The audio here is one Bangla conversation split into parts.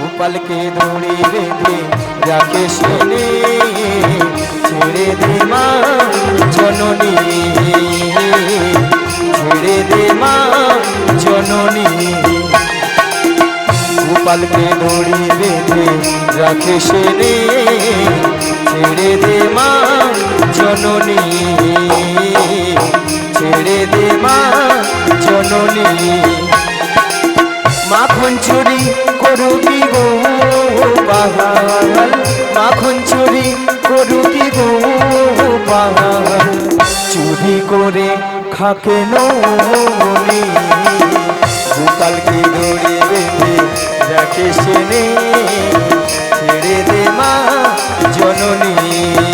গোপালকে দড়ি বেঁধে রাখে সেনে, ছেড়ে দে মা জননী। ছেড়ে দে মা জননী। গোপালকে দড়ি বেঁধে রাখে সেনে, ছেড়ে দে মা জননী। মা জননী। মাখন চুরি করুকি গো পাহাল মাখন চুরি করুকি গো পাহাল চুরি করে খাকে ননি। গোপালকে ধরে বেঁধে রাখে সেনে ছেড়ে দে মা জননী।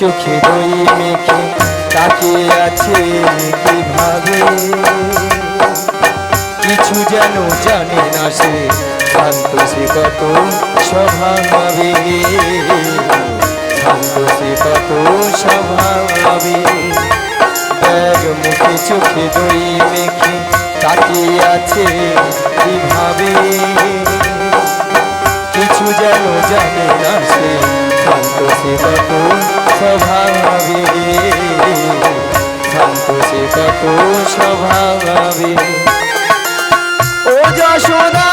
চোখে দই মেখে তাকিয়ে আছে কীভাবে কিছু যেন জানে না সে শান্ত সে কত স্বভাবে শান্ত সে কত স্বভাবে এক মুখে চোখে দই মেখে তাকিয়ে আছে কীভাবে যেন জানে না সে শান্ত সে কত স্বভাবে। শান্ত সে কত স্বভাবে। ও যশোদা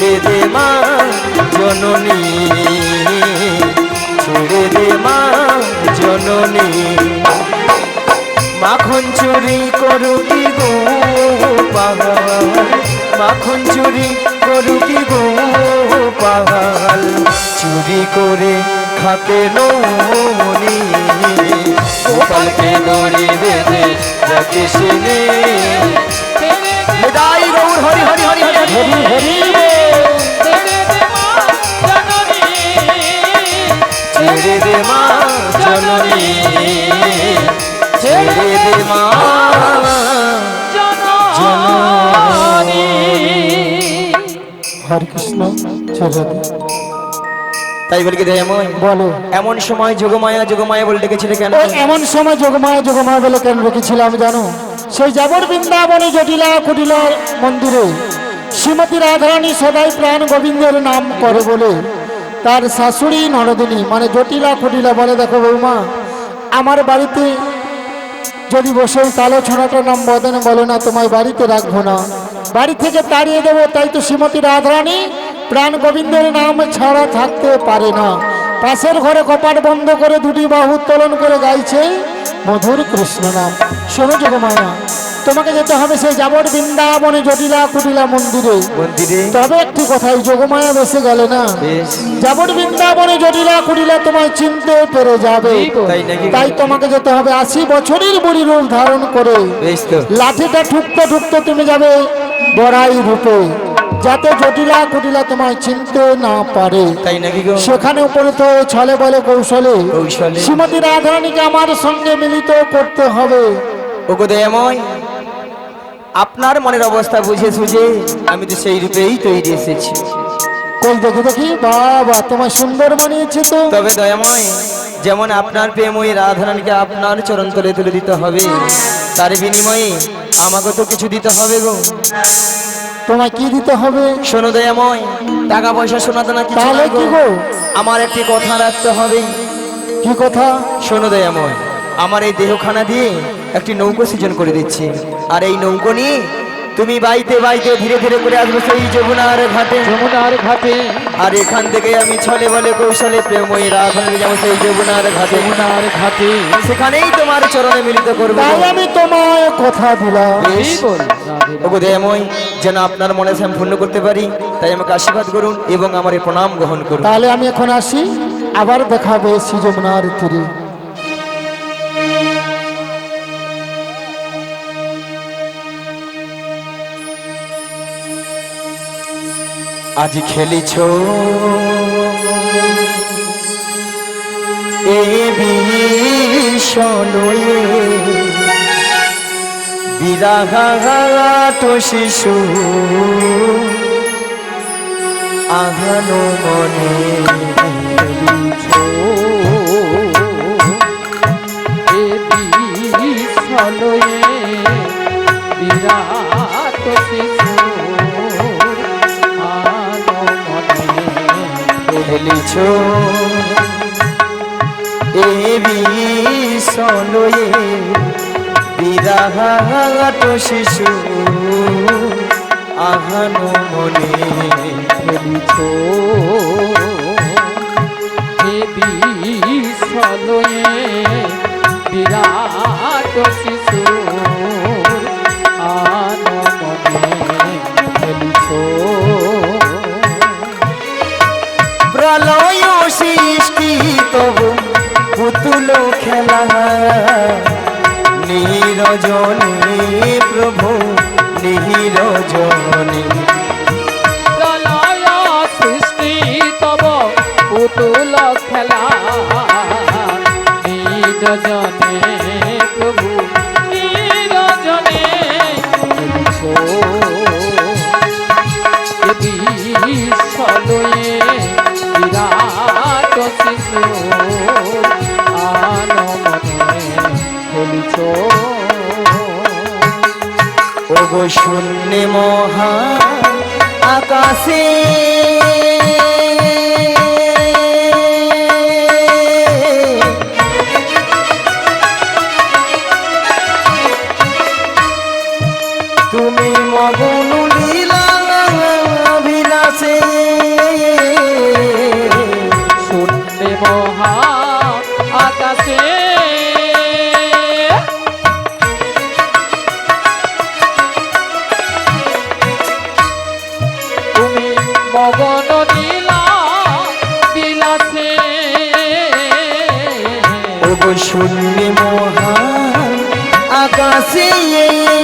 ছেড়ে দে মা জননী ছেড়ে দে মা জননী। মাখন চুরি করু কি গো পাহাল মাখন চুরি করু কি গো পাহাল চুরি করে খাতে ননি। গোপালকে দড়ি বেঁধে রাখে সেনে বিদায় গৌর হরি হরি হরি। হরি হরি ছেড়ে দে মা জননী ছেড়ে দে মা জননী হরে কৃষ্ণ ছেড়ে দে। তাই বলি কি বলো। এমন সময় যোগমায়া যোগমায়া বলে ডেকেছিলে কেন? এমন সময় যোগমায়া যোগমায়া বলে কেন রেখেছিলাম জানো? সেই যাবর বৃন্দাবনে জটিলা কুটিলা মন্দিরে শ্রীমতী রাধারানী সদাই প্রাণ গোবিন্দের নাম করে বলে তার শাশুড়ি নরদিনী মানে জটিলা কুটিলা বলে, দেখো বৌমা, আমার বাড়িতে যদি বসে তালো ছোনাটার নাম বদনে বলে না, তোমায় বাড়িতে রাখব না। বাড়ি থেকে তাড়িয়ে দেবো, তাই তো শ্রীমতী রাধারানী প্রাণ গোবিন্দের নাম ছাড়া থাকতে পারে না। পাশের ঘরে কপাট বন্ধ করে দুটি বাহু উত্তোলন করে গাইছে মধুর কৃষ্ণ নাম। শোনো যোগমায়া তোমাকে যেতে হবে সেই যাবর বৃন্দাবনে জটিলা কুটিলা মন্দিরে। মন্দিরে? তবে একটি কথাই যোগমায়া বেসে গেলে না? যাবর বৃন্দাবনে জটিলা কুটিলা তোমায় চিনতে পেরে যাবে। তাই তোমাকে যেতে হবে আশি বছরের বুড়ি রূপ ধারণ করে। লাঠিটা ঠুকতে ঠুকতে তুমি যাবে বড়াই রূপে। যাতে জটিলা কুটিলা তোমায় চিনতে না পারে। তাই নাকি সেখানে উপরে তো ছলে বলে কৌশলে শ্রীমতী রাধারানীকে আমার সঙ্গে মিলিত করতে হবে। ওগো দয়াময় আপনার মনের অবস্থা বুঝে সুঝে আমি তো সেই রূপেই তৈরি এসেছি। কই দেখি দেখি বাবা তোমার সুন্দর মানিয়েছে তো। তবে দয়াময় যেমন আপনার প্রেম ওই রাধারানীকে আপনার চরণ তলে তুলে দিতে হবে তার বিনিময়ে আমাকে তো কিছু দিতে হবে গো। তোমায় কি দিতে হবে? শোনো দয়াময় টাকা পয়সা শোনাতে না তাহলে কি গো? গো আমার একটি কথা রাখতে হবে। কি কথা? শোনো দয়াময় আমার এই দেহখানা দিয়ে একটি নৌকো সৃজন করে দিচ্ছি। আর এই নৌকো নিয়ে তুমি বাইতে বাইতে ধীরে ধীরে করে আসবে সেই যমুনার ঘাটে। যমুনার ঘাটে। আর এখান থেকে আমি ছলে বলে কৌশলে প্রেমই রাধারানী যাব সেই যমুনার ঘাটে। যমুনার ঘাটে। সেখানেই তোমার চরণে মিলিত করব। তাই আমি তোমায় কথা দিলাম। ওগো দয়াময় যেন আপনার মনে আমি পূর্ণ করতে পারি তাই আমাকে আশীর্বাদ করুন এবং আমার এই প্রণাম গ্রহণ করুন। তাহলে আমি এখন আসি আবার দেখাবে শ্রীযমুনার তীরে। আজ খেলিছ। এ বিষণয়ে বিরাঘাত শিশু আঘানো মনে এ বিশ্বলয়ে বিরাট শিশু খেলিছ এ বিষণয়ে বিরাঘাত শিশু আঘানো মনে খেলিছ এ বিরাট শিশু শূন্য মহা আকাশে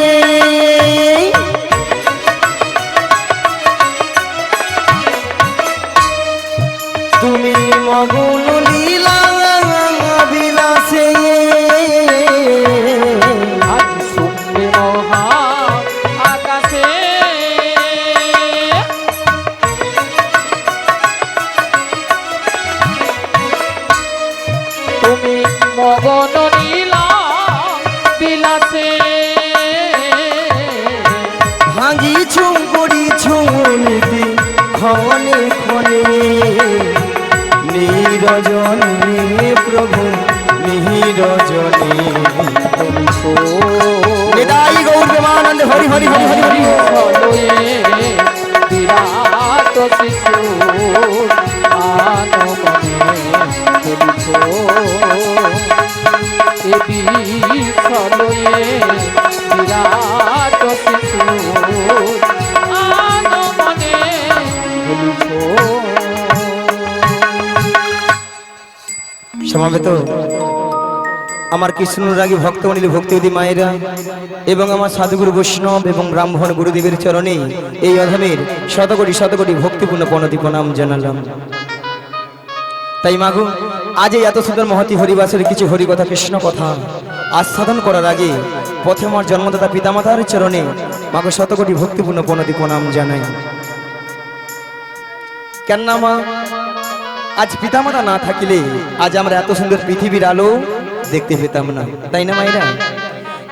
আমার কৃষ্ণরাগী ভক্তমণিল ভক্তিবতী মায়েরা এবং আমার সাধুগুরু বৈষ্ণব এবং ব্রাহ্মণ গুরুদেবের চরণে এই অধমের শতকোটি শতকোটি ভক্তিপূর্ণ প্রণতি প্রণাম জানালাম। তাই মাগু, আজ এই এত সুন্দর মহতি হরিবাসের কিছু হরিকথা কৃষ্ণ কথা আস্বাদন করার আগে পথে আমার জন্মদাতা পিতামাতার চরণে মাগো শতকোটি ভক্তিপূর্ণ প্রণতি প্রণাম জানাই। কেননা মা, আজ পিতামাতা না থাকিলে আজ আমরা এত সুন্দর পৃথিবীর আলো দেখতে পেতাম না। তাই না, মায়েরা?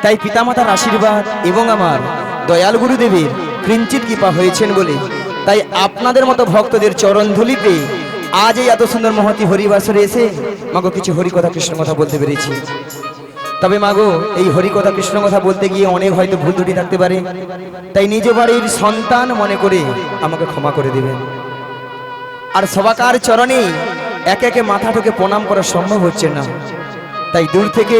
তাই পিতামাতার আশীর্বাদ এবং আমার দয়াল গুরুদেবের কিঞ্চিত কৃপা হয়েছেন বলে। তাই আপনাদের মতো ভক্তদের চরণ ধুলিতে আজ এই এত সুন্দর মহতি হরিবাসরে এসে মাগো কিছু হরিকথা কৃষ্ণ কথা বলতে পেরেছি। তবে মাগো, এই হরিকথা কৃষ্ণ কথা বলতে গিয়ে অনেক হয়তো ভুল ত্রুটি থাকতে পারে। তাই নিজ বাড়ির সন্তান মনে করে আমাকে ক্ষমা করে দেবেন। আর সবাকার চরণে একে একে মাথা ঠুকে প্রণাম করা সম্ভব হচ্ছে না। তাই দূর থেকে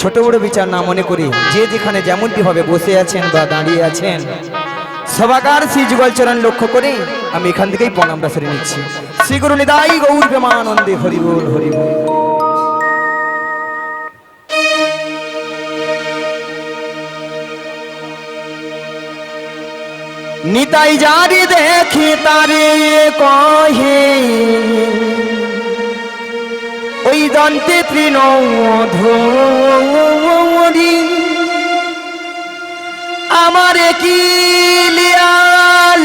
ছোট বড় বিচার না মনে করি যে যেখানে যেমনটি ভাবে বসে আছেন বা দাঁড়িয়ে আছেন। সবাকার শ্রী যুগল চরণ লক্ষ্য করে আমি এখান থেকেই প্রণামটা সেরে নিচ্ছি। শ্রী গুরু নিদাই গৌর প্রেমানন্দে হরিবোল হরিবোল নিতাই জারি দেখি তারে কহে ওই দন্তে তৃণ আমার আমারে কি লিয়াল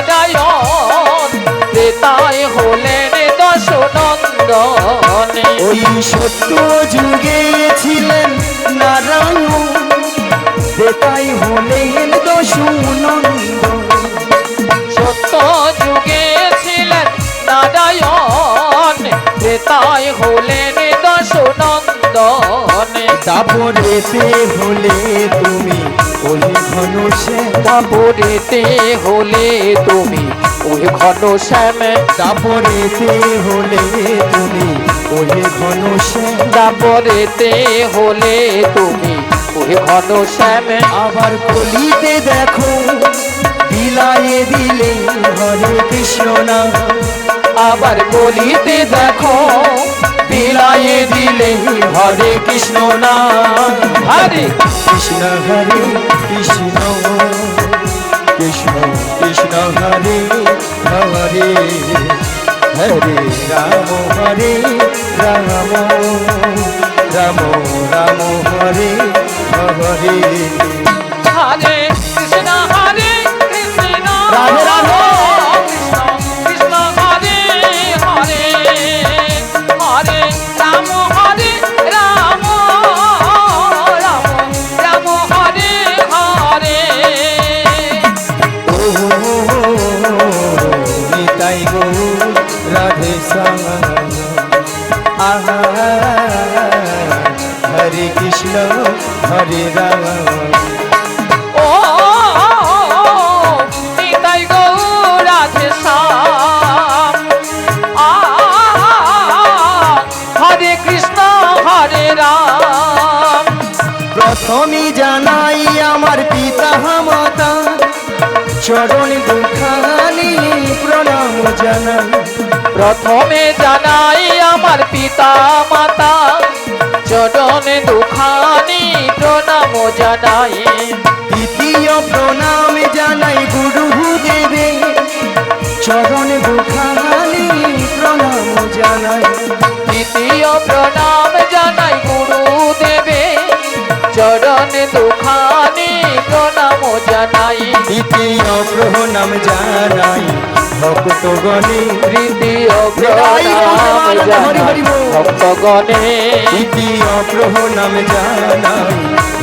নারায়ণ তাই হলেন দশ নন্দনে ওই সত্য যুগে ছিলেন নারায়ণ তাই হলেন দশনন্দ সত্য যুগে ছিলেন নারায়ণ তাই হলেন দশ নন্দনে তারপরেতে হলে তুমি ওই ঘন শ্যাম দাপরেতে হলে তুমি ওই ঘন শ্যামে তারপরেতে হলে তুমি ওই ঘন শ্যাম দাপরেতে হলে তুমি ওই ঘন শ্যামে আবার কলিতে দেখো বিলায়ে দিলে হরে কৃষ্ণ না আবার কলিতে দেখো বিলায়ে দিলে হরে কৃষ্ণ না হরে কৃষ্ণ হরে কৃষ্ণ কৃষ্ণ কৃষ্ণ হরে হরে। হরে রাম হরে রাম রাম রাম হরে হরে। হরে কৃষ্ণ হরে কৃষ্ণ। রাধে রাধে। হরে রাম ও নিতাই গৌরাধে শ্যাম আ হরে কৃষ্ণ হরে রাম। প্রথমে জানাই আমার পিতা মাতা চরণ দুখানি প্রণাম জানাই। প্রথমে জানাই আমার পিতা মাতা। চরণে দুখানি প্রণাম জানাই। দ্বিতীয় প্রণাম জানাই গুরু দেবে। চরণে দুখানি প্রণাম জানাই। দ্বিতীয় প্রণাম জানাই গুরু দেবে। চরণে দুখানি প্রণাম জানাই। দ্বিতীয় প্রণাম জানাই। ভক্তগণে তৃতীয় প্রণাম জানাই। ভক্তগণে দ্বিতীয় প্রণাম জানাই।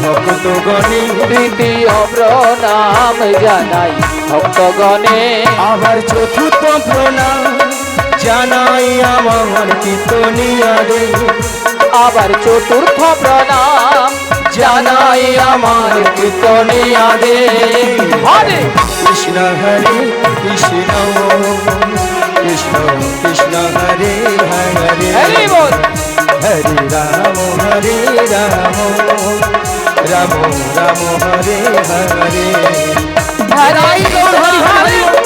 ভক্তগণে তৃতীয় প্রণাম জানাই। ভক্তগণে আবার চতুর্থ প্রণাম জানাই আমার কীর্তনিয়ারে। আবার চতুর্থ প্রণাম জানাই আমার কীর্তনিয়াদে হরে কৃষ্ণ হরে কৃষ্ণ কৃষ্ণ কৃষ্ণ হরে হরে। হরি বল। হরে রাম হরে রাম। রাম রাম হরে হরে। হরে হরে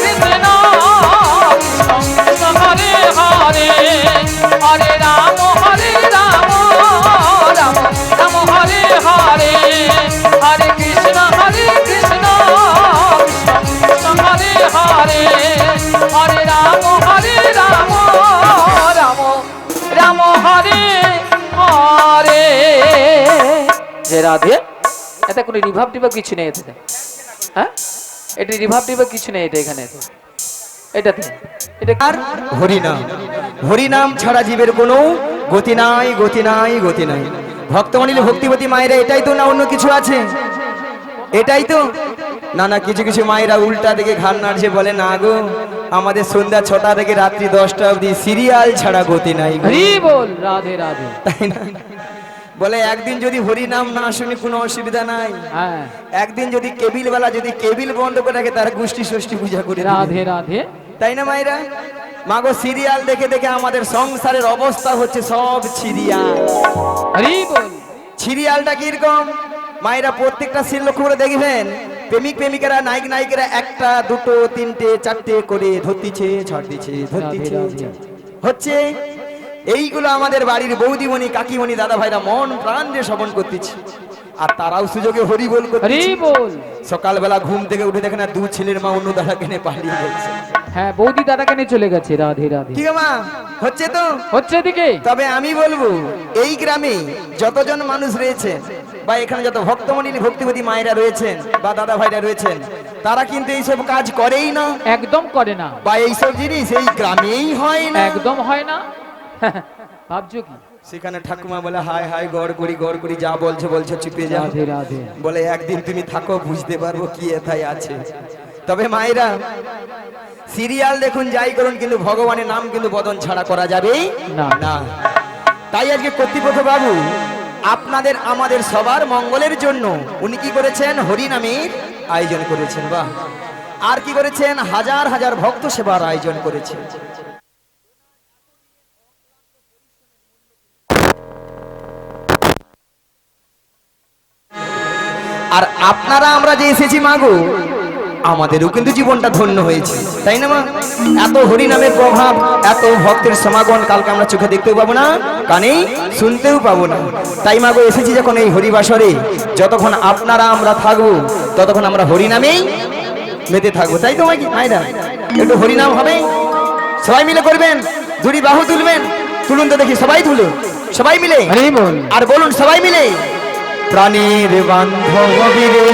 রাধে। এতে কোনো রিভাব টিভাব কিছু নেই এতে। হ্যাঁ? এটা রিভাব টিভাব কিছু নেই এটা এখানে। এটাতে এটা আর হরিনাম। হরিনাম ছাড়া জীবের কোনো গতি নাই গতি নাই গতি নাই। ভক্ত ভক্তমণিল ভক্তিবতী মায়েরা এটাই তো না অন্য কিছু আছে? এটাই তো? না না কিছু কিছু মায়েরা উল্টা দিকে ঘাড় নাড়ছে বলে না গো আমাদের সন্ধ্যা ছটা থেকে রাত্রি দশটা অবধি সিরিয়াল ছাড়া গতি নাই। বল রাধে রাধে। তাই না? বলে একদিন যদি হরিনাম না শুনি কোনো অসুবিধা নাই। হ্যাঁ। একদিন যদি কেবিল বেলা যদি কেবিল বন্ধ করে রাখে তারা গোষ্ঠী ষষ্ঠী পূজা করে। রাধে রাধে। তাই না মায়েরা? মাগো সিরিয়াল দেখে দেখে আমাদের সংসারের অবস্থা হচ্ছে সব সিরিয়াল। হরি বল। সিরিয়ালটা কীরকম? মায়েরা প্রত্যেকটা সিন লক্ষ্য করে দেখবেন প্রেমিক প্রেমিকারা নায়ক নায়িকারা একটা দুটো তিনটে চারটে করে ধরতিছে ছাড় দিচ্ছে ধরতিছে। হচ্ছে এইগুলো আমাদের বাড়ির বৌদিমণি কাকিমণি দাদা ভাইরা মন প্রাণ দিয়ে শ্রবণ করতেছে। আর তারাও সুযোগে হরি বল হরি করতেছে। বল সকালবেলা ঘুম থেকে উঠে দেখে না দু ছেলের মা অন্য দাদা কেনে পালিয়ে গেছে। হ্যাঁ বৌদি দাদা কেনে চলে গেছে রাধে রাধে। মা হচ্ছে তো? হচ্ছে দিকে তবে আমি বলব এই গ্রামে যতজন মানুষ রয়েছে বা এখানে যত ভক্তমণি ভক্তিপতি মায়েরা রয়েছেন বা দাদা ভাইরা রয়েছেন তারা কিন্তু এইসব কাজ করেই না। একদম করে না। বা এইসব জিনিস এই গ্রামেই হয় না। একদম হয় না। ভাবছ কি? সেখানে ঠাকুমা বলে হাই হাই গড় করি গড় করি যা বলছে বলছে চুপে রাধে। বলে একদিন তুমি থাকো বুঝতে পারব কি এথায় আছে। তবে মায়েরা সিরিয়াল দেখুন যাই করুন কিন্তু ভগবানের নাম কিন্তু বদন ছাড়া করা যাবে না। না। তাই আজকে কর্তৃপক্ষ বাবু আপনাদের আমাদের সবার মঙ্গলের জন্য উনি কি করেছেন? হরিনামের আয়োজন করেছেন বাহ। আর কি করেছেন? হাজার হাজার ভক্ত সেবার আয়োজন করেছেন। আর আপনারা আমরা যে এসেছি মাগো আমাদেরও কিন্তু জীবনটা ধন্য হয়েছে। তাই না মা? এত হরিনামের প্রভাব এত ভক্তের সমাগম কালকে আমরা চোখে দেখতেও পাবো না কানেই শুনতেও পাবো না। তাই মাগো এসেছি যখন এই হরিবাসরে যতক্ষণ আপনারা আমরা থাকব ততক্ষণ আমরা হরিনামেই মেতে থাকব। তাই তো মাইকি মাইরা একটু হরিনাম হবে। সবাই মিলে করবেন দুটি বাহু তুলবেন তুলুন তো দেখি সবাই তুলুন। সবাই মিলে? আর বলুন সবাই মিলে? প্রাণীর বান্ধবীরে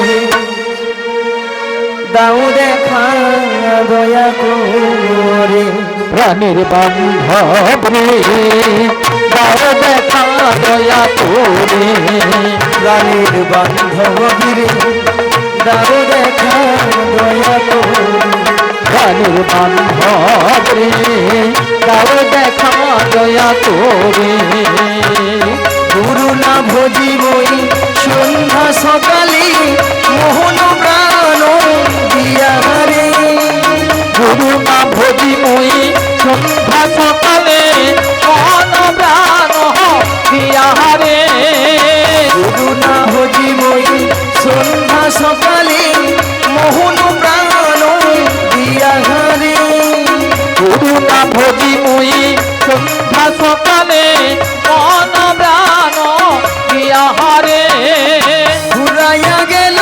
দাও দেখা দয়া করে। প্রাণের বান্ধব রে দাও দেখা দয়া করে। প্রাণীর বান্ধবীরে দাও দেখা দয়া করে। প্রাণের বান্ধব রে দাও দেখা দয়া করে। গুরু না ভোজি বই সন্ধ্যা সকালে মোহন প্রাণ দিয়া রে গুরু মা ভোজি মই সন্ধ্যা সকালে মন প্রাণ দিয়াহারে গুরু না ভোজি বই সন্ধ্যা সকালে মোহন প্রাণ দিয়া রে গুরু ভোজি মই সন্ধ্যা সকালে মন প্রাণ দিয়াহারে ঘুরাইয়া গেল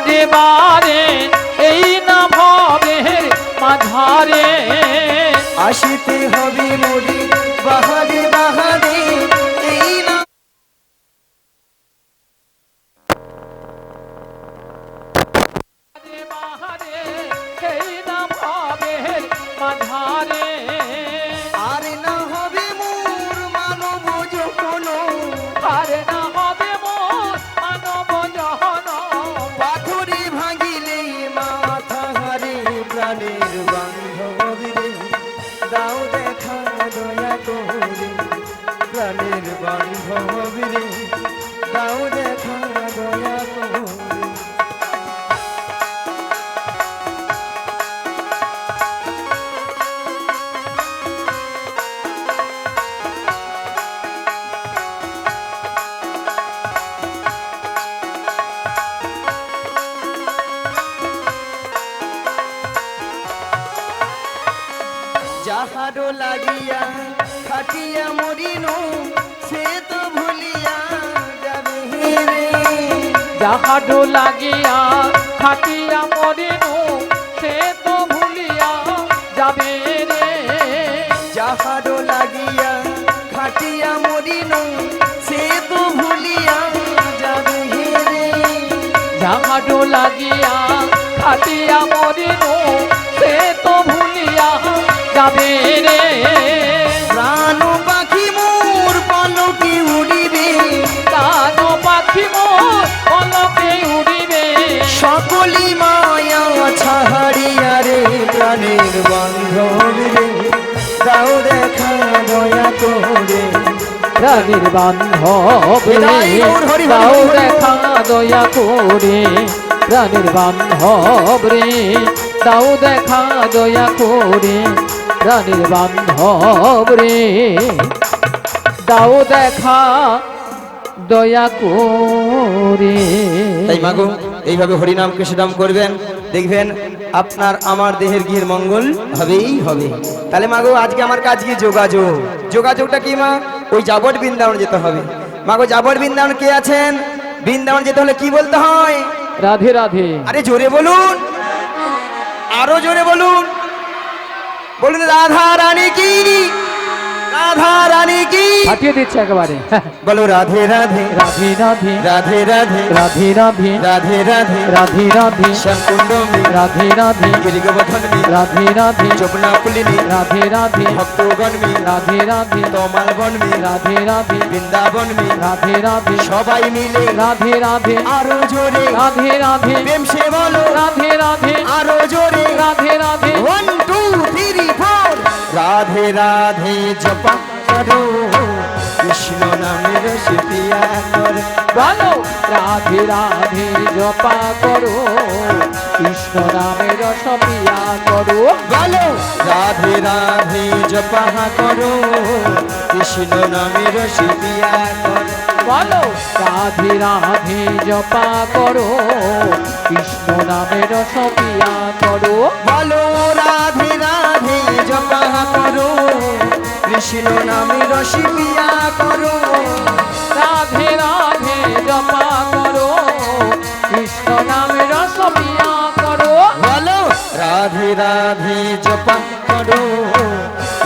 বাহারে বারে এই না ভবের মাঝারে। আসিতে হবে মরি বাহারি যাহারো লাগিয়া খাটিয়া মরিন সে তো ভুলিয়া যাবে রে। যাহাডো লাগিয়া খাটিয়া মরিনু সে তো ভুলিয়া যাবে রে। যাহারো লাগিয়া খাটিয়া মরিন সে তো ভুলিয়া যাবে রে। যাহাডো লাগিয়া খাটিয়া মরিনু সে তো ভুলিয়া যাবে সকলি মায়া ছাড়িয়া রে প্রাণের বান্ধব রে। দাও দেখা দয়া করে। রাগের বান্ধব রে। বল, দাও বল। দেখা দয়া করে। প্রাণের বান্ধব রে। দাও দেখা দয়া করে। প্রাণের বান্ধব রে। দাও দেখা দয়া করে। তাই মাগো এইভাবে হরিনাম কৃষ্ণনাম করবেন দেখবেন আপনার আমার দেহের গৃহের মঙ্গল হবেই হবে। তাহলে মাগো আজকে আমার কাজ কি? যোগাযোগ। যোগাযোগটা কি মা? ওই যাবট বৃন্দাবন যেতে হবে। মাগো যাবট বৃন্দাবন কে আছেন? বৃন্দাবন যেতে হলে কি বলতে হয়? রাধে রাধে। আরে জোরে বলুন। আরও জোরে বলুন। বলুন রাধা রানী কি রাধা রানী কি? ফাটিয়ে দিচ্ছে একেবারে। বলো রাধে রাধে। রাধে রাধে। রাধে রাধে। রাধে রাধে। রাধে রাধে। রাধে রাধে রাধে রাধে গিরিগোবর্ধনমী রাধে রাধে যমুনা পুলিনী রাধে রাধে ভক্তগণমী রাধে রাধে তমালবনমী রাধে রাধে বৃন্দাবনমী রাধে রাধে সবাই মিলে রাধে রাধে আরও জোরে রাধে রাধে প্রেম সে বলো রাধে রাধে আরও জোরে Radhe Radhe one two three four Radhe Radhe জপা করো কৃষ্ণ নামের সিপিয়া কর বলো রাধে রাধে জপা করো কৃষ্ণ নামের সপিয়া করো। বলো রাধে রাধে জপা করো কৃষ্ণ নামের সিপিয়া কর। বলো রাধে রাধে জপা করো কৃষ্ণ নামের সপিয়া করো। বলো রাধে রাধে জপা করো আসিল নামি রসি পিয়া করো। রাধে রাধে জপা করো। কৃষ্ণ নামে রস পিয়া করো। বলো রাধে রাধে জপা করো।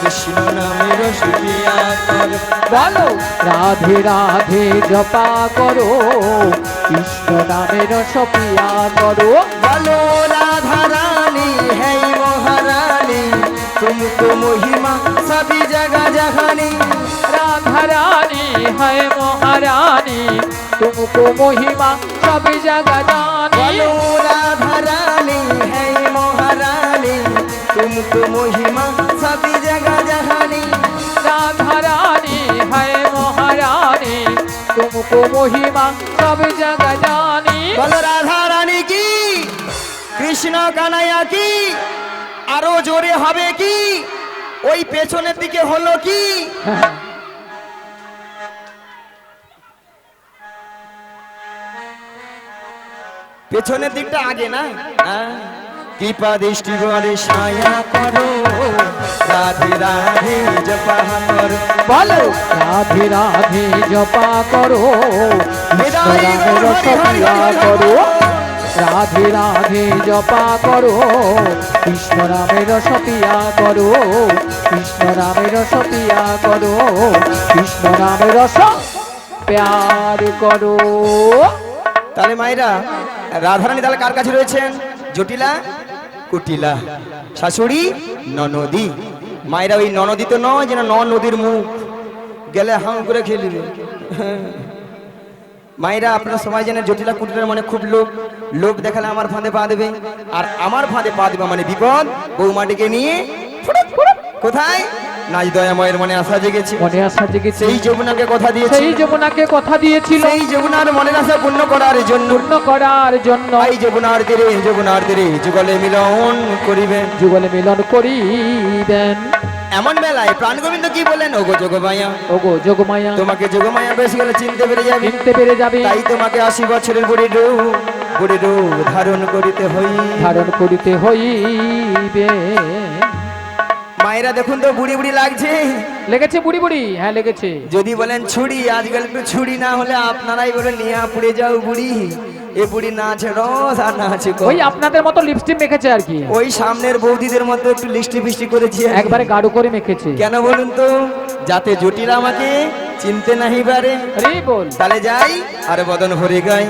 কৃষ্ণ নামে রস পিয়া করো। বলো রাধে রাধে জপা করো। কৃষ্ণ নামে রস পিয়া করো। বলো রাধা तुमको महिमा सभी जगह जहानी राधा रानी है महारानी। तुमको महिमा सभी जगह जानी। राधा रानी है महारानी। तुमको महिमा सभी जगह जहानी राधा रानी है महारानी। तुमको महिमा सभी जगह जानी। बोलो राधा रानी की कृष्ण का नया की। আরও জোরে হবে কি? ওই পেছনের দিকে হলো কি? পেছনের দিকটা আগে না? হ্যাঁ। কৃপা দৃষ্টি করে ছায়া করো। রাধে রাধে জপা করো। বলো। রাধে রাধে জপা করো। রামের সপিয়া করো। রাধে রাধে জপা করো, কৃষ্ণ রামের সপিয়া করো, কৃষ্ণ রামের সপিয়া করো, কৃষ্ণ রামের স প্যার করো। তাহলে মায়েরা, রাধারানী তাহলে কার কাছে রয়েছেন? জটিলা, কুটিলা। শাশুড়ি, ননদী। মায়েরা ওই ননদী তো নয়, যেন ন নদীর মুখ। গেলে হাম করে খেলিবে। মায়েরা আপনার সময় জানেন জটিলা কুটিলার মানে খুব লোভ। লোভ দেখালে আমার ফাঁদে পা দেবে। আর আমার ফাঁদে পা দেবে মানে বিপদ। বৌমাটিকে নিয়ে। কোথায়? দয়াময়ের মনে আশা জেগেছে। মনে জেগেছে। সেই যমুনাকে কথা দিয়েছে। সেই যমুনাকে কথা দিয়েছিল। সেই যমুনার মনের আশা পূর্ণ করার জন্য। পূর্ণ করার জন্য। এই যমুনার তীরে যমুনার তীরে যুগলে মিলন করিবেন। যুগলে মিলন করিবেন। এমন বেলায় প্রাণ গোবিন্দ কি বলেন? ওগো যোগমায়া। ওগো যোগমায়া। তোমাকে যোগমায়া বেশি গেলে চিনতে পেরে যাবে। চিনতে পেরে যাবে। তাই তোমাকে আশি বছরের বুড়ি রূপ বুড়ি রূপ ধারণ করিতে হই। ধারণ করিতে হইবে। মায়েরা দেখুন তো বুড়ি বুড়ি লাগছে। লেগেছে বুড়ি বুড়ি? হ্যাঁ লেগেছে। যদি বলেন ছুরি আজকাল একটু ছুরি না হলে আপনারাই বলেন নিয়া পুড়ে যাও বুড়ি। এ বুড়ি না রস আর নাচ ওই আপনাদের মতো লিপস্টিক মেখেছে আর কি। ওই সামনের বৌদিদের মতো একটু লিস্টি ফিস্টি করেছি একবারে গাঢ় করে মেখেছে। কেন বলুন তো? যাতে জটিল আমাকে চিনতে নাহি পারে। বল। তাহলে যাই আর বদন ভরে গাই।